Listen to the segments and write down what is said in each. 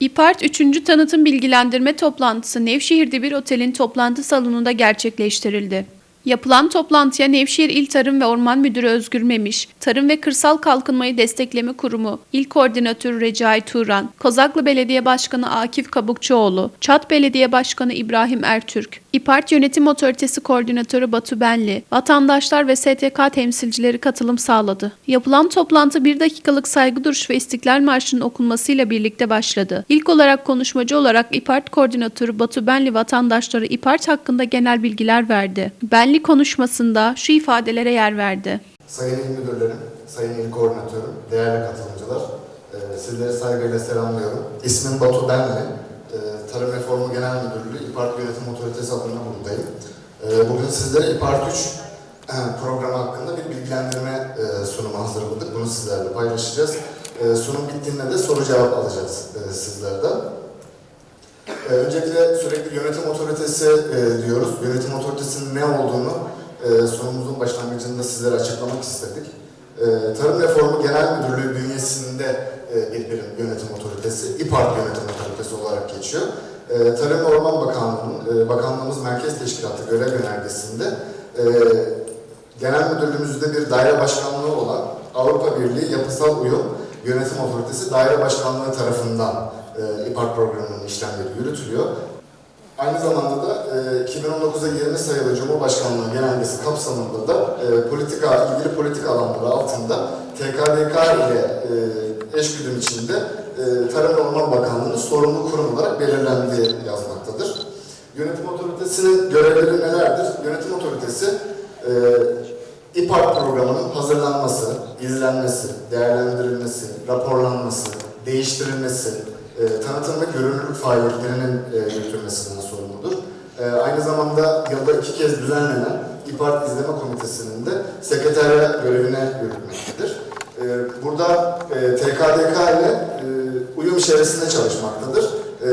İPART 3. Tanıtım Bilgilendirme Toplantısı Nevşehir'de bir otelin toplantı salonunda gerçekleştirildi. Yapılan toplantıya Nevşehir İl Tarım ve Orman Müdürü Özgür Memiş, Tarım ve Kırsal Kalkınmayı Destekleme Kurumu İl Koordinatörü Recai Turan, Kozaklı Belediye Başkanı Akif Kabukçuoğlu, Çat Belediye Başkanı İbrahim Ertürk, İPART Yönetim Otoritesi Koordinatörü Batu Benli, vatandaşlar ve STK temsilcileri katılım sağladı. Yapılan toplantı bir dakikalık saygı duruşu ve İstiklal Marşı'nın okunmasıyla birlikte başladı. İlk olarak konuşmacı olarak İPART Koordinatörü Batu Benli vatandaşlara İPART hakkında genel bilgiler verdi. Benli konuşmasında şu ifadelere yer verdi. Sayın İl Müdürlerim, Sayın İl Koordinatörüm, değerli katılımcılar, e, sizleri saygıyla selamlıyorum. İsmim Batu Benli, e, Tarım Reformu Genel Müdürlüğü İPART Yönetim Otoritesi adına buradayım. E, Bugün sizlere İPART 3 e, programı hakkında bir bilgilendirme sunumu hazırladık. Bunu sizlerle paylaşacağız. Sunum bittiğinde de soru cevap alacağız sizlerden. Ee, Öncelikle sürekli yönetim otoritesi e, diyoruz. Yönetim otoritesinin ne olduğunu e, sunumumuzun başlangıcında sizlere açıklamak istedik. E, Tarım Reformu Genel Müdürlüğü bünyesinde e, bir birim yönetim otoritesi, İPART yönetim otoritesi olarak geçiyor. E, Tarım ve Orman Bakanlığı'nın, e, Bakanlığımız Merkez Teşkilatı görev önergesinde e, Genel Müdürlüğümüzde bir daire başkanlığı olan Avrupa Birliği Yapısal Uyum Yönetim Otoritesi Daire Başkanlığı tarafından e, programının işlemleri yürütülüyor. Aynı zamanda da e, 2019'a 20 sayılı Cumhurbaşkanlığı genelgesi kapsamında da e, politika, ilgili politika alanları altında TKDK ile e, eşgüdüm içinde e, Tarım ve Orman Bakanlığı'nın sorumlu kurum olarak belirlendiği yazmaktadır. Yönetim otoritesinin görevleri nelerdir? Yönetim otoritesi e, programının hazırlanması, izlenmesi, değerlendirilmesi, raporlanması, değiştirilmesi, e, tanıtım ve görünürlük faaliyetlerinin e, yürütülmesinden sorumludur. E, aynı zamanda yılda iki kez düzenlenen İPART İzleme Komitesi'nin de sekreterya görevine yürütmektedir. E, burada e, TKDK ile e, uyum içerisinde çalışmaktadır. E,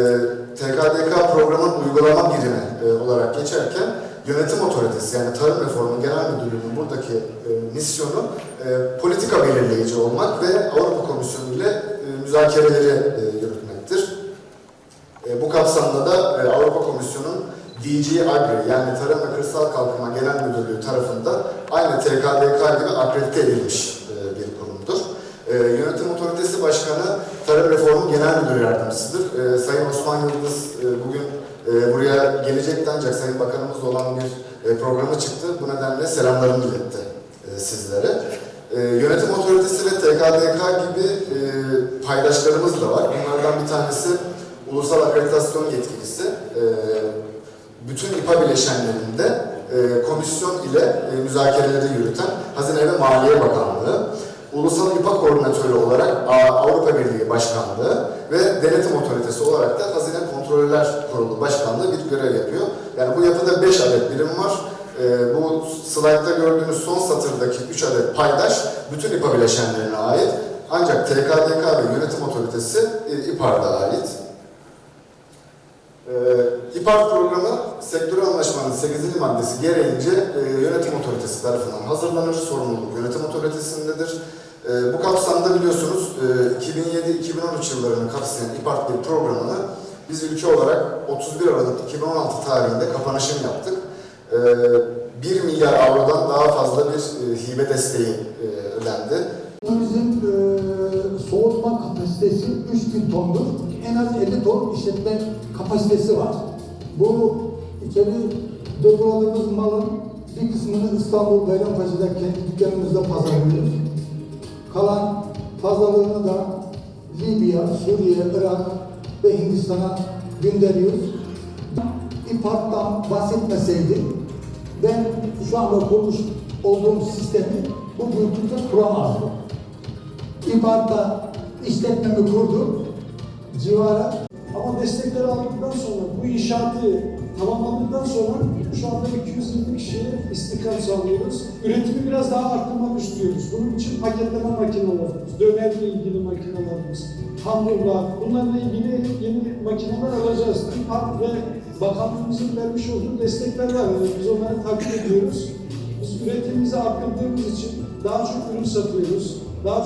TKDK programın uygulama birimi e, olarak geçerken yönetim otoritesi yani Tarım Reformu Genel Müdürlüğü'nün buradaki e, misyonu e, politika belirleyici olmak ve Avrupa Komisyonu ile e, müzakereleri e, yürütmektir. Kapsamda da e, Avrupa Komisyonu'nun DG Agri yani Tarım ve Kırsal Kalkınma Genel Müdürlüğü tarafından aynı TKDK gibi akredite edilmiş e, bir kurumdur. E, Yönetim Otoritesi Başkanı Tarım Reformu Genel Müdürü Yardımcısıdır. E, Sayın Osman Yıldız e, bugün e, buraya gelecekti ancak Sayın Bakanımızla olan bir e, programı çıktı. Bu nedenle selamlarımı iletti e, sizlere. E, yönetim Otoritesi ve TKDK gibi e, paydaşlarımız da var. Bunlardan bir tanesi Ulusal Akreditasyon Yetkilisi. E, bütün İPA bileşenlerinde e, komisyon ile e, müzakereleri yürüten Hazine ve Maliye Bakanlığı, Ulusal İPA Koordinatörü olarak Avrupa Birliği Başkanlığı ve Denetim Otoritesi olarak da Hazine Kontroller Kurulu Başkanlığı bir görev yapıyor. Yani bu yapıda 5 adet birim var. E, bu slaytta gördüğünüz son satırdaki 3 adet paydaş bütün İPA bileşenlerine ait. Ancak TKDK ve Yönetim Otoritesi e, İPAR'da ait. Ee, İPART programı sektör anlaşmanın 8. maddesi gereğince e, yönetim otoritesi tarafından hazırlanır. Sorumluluk yönetim otoritesindedir. E, bu kapsamda biliyorsunuz e, 2007-2013 yıllarını kapsayan İPART bir programını biz ülke olarak 31 Aralık 2016 tarihinde kapanışını yaptık. E, 1 milyar avrodan daha fazla bir e, hibe desteği e, ödendi. Bizim e, soğutma kapasitesi 3000 tondur. En az 50 ton işletme kapasitesi var. Bu içeri depoladığımız malın bir kısmını İstanbul Bayrampaşa'da kendi dükkanımızda pazarlıyoruz. Kalan fazlalığını da Libya, Suriye, Irak ve Hindistan'a gönderiyoruz. İPART'tan bahsetmeseydim ben şu anda kurmuş olduğum sistemi bu büyüklükte kuramazdım. İPART'ta işletmemi kurdum. Civara Ama destekleri aldıktan sonra, bu inşaatı tamamladıktan sonra şu anda 220 kişiye istihdam sağlıyoruz. Üretimi biraz daha arttırmak istiyoruz. Bunun için paketleme makinelerimiz, dönerle ilgili makinelerimiz, hamurlar, bunlarla ilgili yeni makineler alacağız. İPART ve bakanlığımızın vermiş olduğu destekler var. Biz onları takip ediyoruz. Biz üretimimizi arttırdığımız için daha çok ürün satıyoruz. Daha